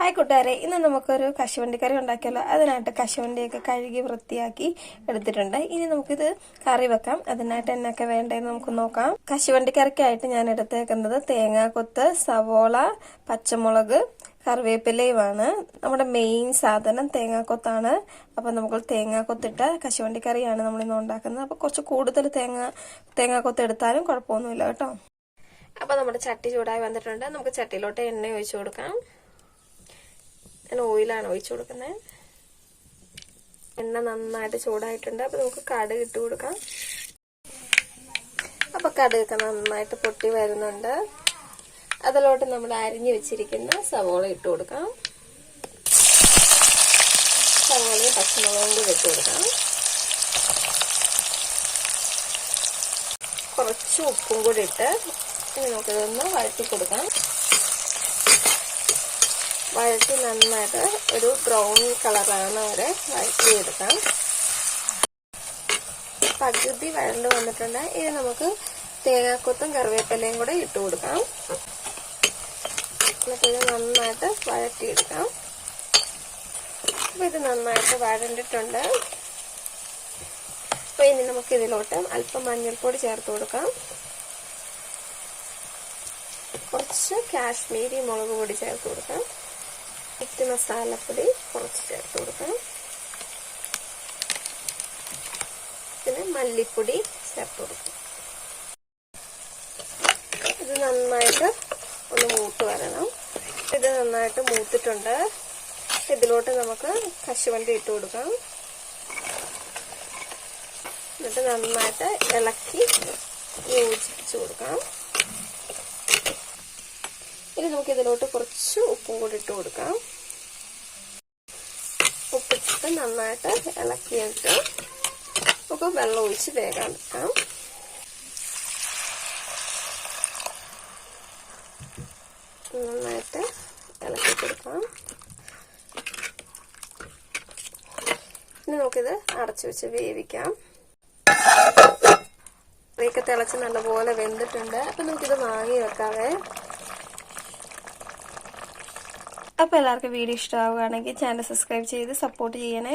Hi കൂട്ടുകാരെ ഇന്ന് നമുക്കൊരു കശുവണ്ടി കറി ഉണ്ടാക്കിയല്ലോ അതിനായിട്ട് കശുവണ്ടിയൊക്കെ കഴുകി വൃത്തിയാക്കി എടുത്തിട്ടുണ്ട്. ഇനി നമുക്കിത് കറി വെക്കാം. അതിനായിട്ട് എന്നൊക്കെ വേണ്ടതെന്ന് നമുക്ക് നോക്കാം. കശുവണ്ടി കറിക്കായിട്ട് ഞാൻ എടുത്തേക്കുന്നത് തേങ്ങാക്കൊത്ത് സവോള പച്ചമുളക് കറിവേപ്പിലയുമാണ് നമ്മുടെ മെയിൻ സാധനം തേങ്ങാക്കൊത്താണ്. അപ്പം നമുക്ക് തേങ്ങാക്കൊത്തിട്ട കറിയാണ് നമ്മളിന്ന് ഉണ്ടാക്കുന്നത്. അപ്പോൾ കുറച്ച് കൂടുതൽ തേങ്ങ തേങ്ങാക്കൊത്ത് എടുത്താലും കുഴപ്പമൊന്നുമില്ല കേട്ടോ. അപ്പോൾ നമ്മുടെ ചട്ടി ചൂടായി വന്നിട്ടുണ്ട്. നമുക്ക് ചട്ടിയിലോട്ട് എണ്ണ ഒഴിച്ചു കൊടുക്കാം. ഞാൻ ഓയിലാണ് ഒഴിച്ചു കൊടുക്കുന്നത് എണ്ണ നന്നായിട്ട് ചൂടായിട്ടുണ്ട്. അപ്പോൾ നമുക്ക് കടുക് ഇട്ട് കൊടുക്കാം. അപ്പോൾ കടുകൊക്കെ നന്നായിട്ട് പൊട്ടി വരുന്നുണ്ട്. അതിലോട്ട് നമ്മൾ അരിഞ്ഞു വെച്ചിരിക്കുന്ന സവോള ഇട്ട് കൊടുക്കാം. സവോളയും പച്ചമുളകും കൂടി ഇട്ട് കൊടുക്കാം. കുറച്ച് ഉപ്പും കൂടി ഇട്ട് നമുക്കിതൊന്ന് വഴറ്റി കൊടുക്കാം. വഴറ്റി നന്നായിട്ട് ഒരു ബ്രൗൺ കളറാണ് വരെ വഴറ്റിയെടുക്കാം പകുതി വഴണ്ട് വന്നിട്ടുണ്ട്. ഇനി നമുക്ക് തേങ്ങാക്കൊത്തും കറിവേപ്പിലയും കൂടെ ഇട്ട് കൊടുക്കാം. എന്നിട്ട് നന്നായിട്ട് വഴറ്റിയെടുക്കാം. അപ്പൊ ഇത് നന്നായിട്ട് വഴണ്ടിട്ടുണ്ട്. അപ്പൊ ഇനി നമുക്ക് ഇതിലോട്ട് അല്പം മഞ്ഞൾപ്പൊടി ചേർത്ത് കൊടുക്കാം. കുറച്ച് കാശ്മീരി മുളക് പൊടി ചേർത്ത് കൊടുക്കാം. ഇറ്റ് മസാലപ്പൊടി കുറച്ച് ചേർത്ത് കൊടുക്കാം പിന്നെ മല്ലിപ്പൊടി ചേർത്ത് കൊടുക്കും ഇത് നന്നായിട്ട് ഒന്ന് മൂത്ത് വരണം. ഇത് നന്നായിട്ട് മൂത്തിട്ടുണ്ട്. ഇതിലോട്ട് നമുക്ക് കശുവണ്ടി ഇട്ട് കൊടുക്കാം. എന്നിട്ട് നന്നായിട്ട് ഇളക്കി യോജിപ്പിച്ച് കൊടുക്കാം. നമുക്ക് ഇതിലോട്ട് കുറച്ച് ഉപ്പും കൂടി ഇട്ട് കൊടുക്കാം. ഉപ്പിട്ടിട്ട് നന്നായിട്ട് ഇളക്കിയിട്ട് നമുക്ക് വെള്ളം ഒഴിച്ച് വേഗം എടുക്കാം. നന്നായിട്ട് ഇളക്കി കൊടുക്കാം. ഇനി നമുക്കിത് അടച്ചു വെച്ച് വേവിക്കാം. ഒക്കെ തിളച്ച് നല്ലപോലെ വെന്തിട്ടുണ്ട്. അപ്പം നമുക്കിത് വാങ്ങി വെക്കാവേ. അപ്പോൾ എല്ലാവർക്കും വീഡിയോ ഇഷ്ടമാവുകയാണെങ്കിൽ ചാനൽ സബ്സ്ക്രൈബ് ചെയ്ത് സപ്പോർട്ട് ചെയ്യണേ.